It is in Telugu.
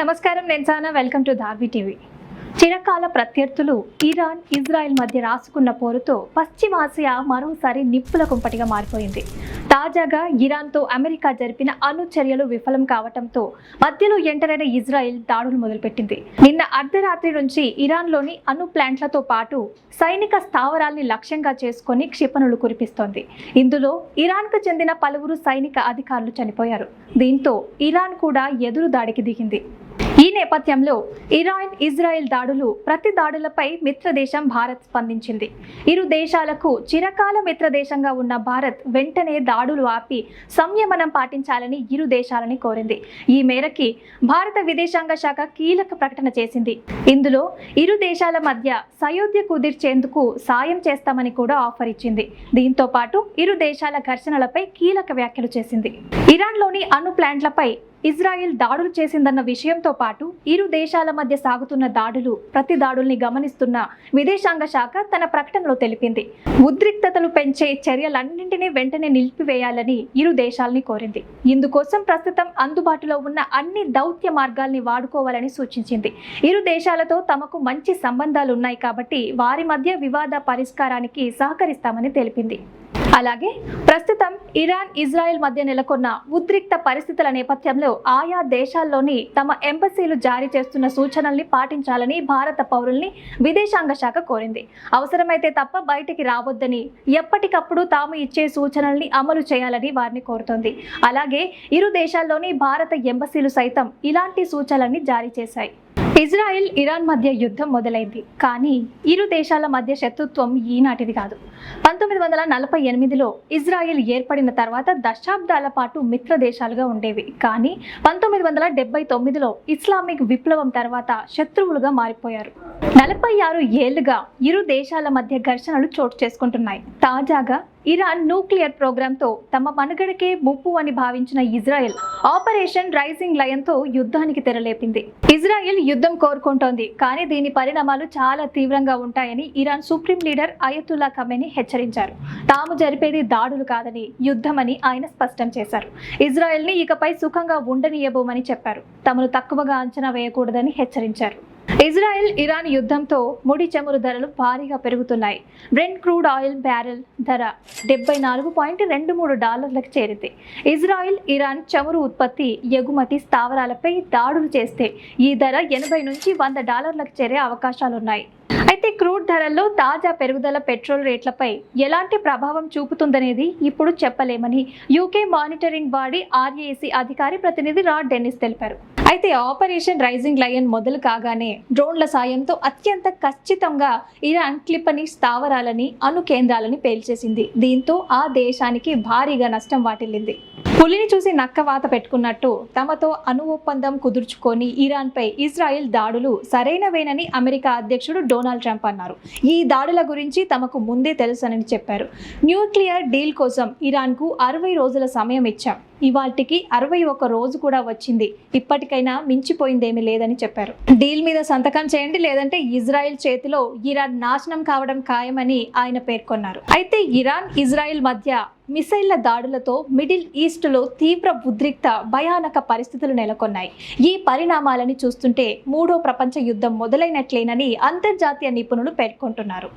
నమస్కారం నేను Sana. Welcome to Dharvi TV. చిరకాల ప్రత్యర్థులు ఇరాన్ ఇజ్రాయెల్ మధ్య రాసుకున్న పోరుతో పశ్చిమాసియా మరోసారి నిప్పుల కుంపటిగా మారిపోయింది. తాజాగా ఇరాన్తో అమెరికా జరిపిన అణు చర్యలు విఫలం కావడంతో మధ్యలో ఎంటరైన ఇజ్రాయెల్ దాడులు మొదలుపెట్టింది. నిన్న అర్ధరాత్రి నుంచి ఇరాన్లోని అణు ప్లాంట్లతో పాటు సైనిక స్థావరాల్ని లక్ష్యంగా చేసుకొని క్షిపణులు కురిపిస్తోంది. ఇందులో ఇరాన్కు చెందిన పలువురు సైనిక అధికారులు చనిపోయారు. దీంతో ఇరాన్ కూడా ఎదురు దాడికి దిగింది. ఈ నేపథ్యంలో ఇరాన్ ఇజ్రాయెల్ దాడులు ప్రతి దాడులపై మిత్రదేశం భారత్ స్పందించింది. ఇరు దేశాలకు చిరకాల మిత్రదేశంగా ఉన్న భారత్ వెంటనే దాడులు ఆపి సంయమనం పాటించాలని ఇరు దేశాలని కోరింది. ఈ మేరకి భారత విదేశాంగ శాఖ కీలక ప్రకటన చేసింది. ఇందులో ఇరు దేశాల మధ్య సయోధ్య కుదిర్చేందుకు సాయం చేస్తామని కూడా ఆఫర్ ఇచ్చింది. దీంతో పాటు ఇరు దేశాల ఘర్షణలపై కీలక వ్యాఖ్యలు చేసింది. ఇరాన్లోని అణు ప్లాంట్లపై ఇజ్రాయెల్ దాడులు చేసిందన్న విషయంతో పాటు ఇరు దేశాల మధ్య సాగుతున్న దాడులు ప్రతి దాడుల్ని గమనిస్తున్న విదేశాంగ శాఖ తన ప్రకటనలో తెలిపింది. ఉద్రిక్తతలు పెంచే చర్యలన్నింటినీ వెంటనే నిలిపివేయాలని ఇరు దేశాలని కోరింది. ఇందుకోసం ప్రస్తుతం అందుబాటులో ఉన్న అన్ని దౌత్య మార్గాల్ని వాడుకోవాలని సూచించింది. ఇరు దేశాలతో తమకు మంచి సంబంధాలు ఉన్నాయి కాబట్టి వారి మధ్య వివాద పరిష్కారానికి సహకరిస్తామని తెలిపింది. అలాగే ప్రస్తుతం ఇరాన్ ఇజ్రాయెల్ మధ్య నెలకొన్న ఉద్రిక్త పరిస్థితుల నేపథ్యంలో ఆయా దేశాల్లోని తమ ఎంబసీలు జారీ చేస్తున్న సూచనల్ని పాటించాలని భారత పౌరుల్ని విదేశాంగ శాఖ కోరింది. అవసరమైతే తప్ప బయటికి రావద్దని ఎప్పటికప్పుడు తాము ఇచ్చే సూచనల్ని అమలు చేయాలని వారిని కోరుతోంది. అలాగే ఇరు దేశాల్లోని భారత ఎంబసీలు సైతం ఇలాంటి సూచనల్ని జారీ చేశాయి. ఇజ్రాయెల్ ఇరాన్ మధ్య యుద్ధం మొదలైంది. కానీ ఇరు దేశాల మధ్య శత్రుత్వం ఈనాటిది కాదు. పంతొమ్మిది వందల నలభై ఎనిమిదిలో ఇజ్రాయెల్ ఏర్పడిన తర్వాత దశాబ్దాల పాటు మిత్ర దేశాలుగా ఉండేవి. కానీ పంతొమ్మిది వందల డెబ్బై తొమ్మిదిలో ఇస్లామిక్ విప్లవం తర్వాత శత్రువులుగా మారిపోయారు. నలభై ఆరు ఏళ్ళుగా ఇరు దేశాల మధ్య ఘర్షణలు చోటు చేసుకుంటున్నాయి. తాజాగా ఇరాన్ న్యూక్లియర్ ప్రోగ్రాంతో తమ మనుగడకే ముప్పు అని భావించిన ఇజ్రాయెల్ ఆపరేషన్ రైజింగ్ లయన్తో యుద్ధానికి తెరలేపింది. ఇజ్రాయెల్ యుద్ధం కోరుకుంటోంది కానీ దీని పరిణామాలు చాలా తీవ్రంగా ఉంటాయని Iran supreme leader Ayatollah Khamenei హెచ్చరించారు. తాము జరిపేది దాడులు కాదని యుద్ధమని ఆయన స్పష్టం చేశారు. ఇజ్రాయెల్ని ఇకపై సుఖంగా ఉండనీయబోమని చెప్పారు. తమను తక్కువగా అంచనా వేయకూడదని హెచ్చరించారు. ఇజ్రాయెల్ ఇరాన్ యుద్ధంతో ముడి చమురు ధరలు భారీగా పెరుగుతున్నాయి. బ్రెంట్ క్రూడ్ ఆయిల్ బ్యారెల్ ధర డెబ్బై నాలుగు పాయింట్ రెండు మూడు డాలర్లకు చేరింది. ఇజ్రాయెల్ ఇరాన్ చమురు ఉత్పత్తి ఎగుమతి స్థావరాలపై దాడులు చేస్తే ఈ ధర ఎనభై నుంచి వంద డాలర్లకు చేరే అవకాశాలున్నాయి. అయితే క్రూడ్ ధరల్లో తాజా పెరుగుదల పెట్రోల్ రేట్లపై ఎలాంటి ప్రభావం చూపుతుందనేది ఇప్పుడు చెప్పలేమని యూకే మానిటరింగ్ బాడీ ఆర్ఏసీ అధికారి ప్రతినిధి రాడ్ డెన్నిస్ తెలిపారు. అయితే ఆపరేషన్ రైజింగ్ లయన్ మొదలు కాగానే డ్రోన్ల సాయంతో అత్యంత ఖచ్చితంగా ఇరాన్ క్లిపని స్థావరాలని అణు కేంద్రాలని పేల్చేసింది. దీంతో ఆ దేశానికి భారీగా నష్టం వాటిల్లింది. పులిని చూసి నక్కవాత పెట్టుకున్నట్టు తమతో అణు ఒప్పందం కుదుర్చుకొని ఇరాన్పై ఇజ్రాయెల్ దాడులు సరైనవేనని అమెరికా అధ్యక్షుడు డొనాల్డ్ ట్రంప్ అన్నారు. ఈ దాడుల గురించి తమకు ముందే తెలుసనని చెప్పారు. న్యూక్లియర్ డీల్ కోసం ఇరాన్కు అరవై రోజుల సమయం ఇచ్చాం. ఇవాటికి అరవై ఒక రోజు కూడా వచ్చింది. ఇప్పటికైనా మించిపోయిందేమీ లేదని చెప్పారు. డీల్ మీద సంతకం చేయండి లేదంటే ఇజ్రాయెల్ చేతిలో ఇరాన్ నాశనం కావడం ఖాయమని ఆయన పేర్కొన్నారు. అయితే ఇరాన్ ఇజ్రాయెల్ మధ్య మిసైళ్ళ దాడులతో మిడిల్ ఈస్ట్లో తీవ్ర ఉద్రిక్త భయానక పరిస్థితులు నెలకొన్నాయి. ఈ పరిణామాలని చూస్తుంటే మూడో ప్రపంచ యుద్ధం మొదలైనట్లేనని అంతర్జాతీయ నిపుణులు పేర్కొంటున్నారు.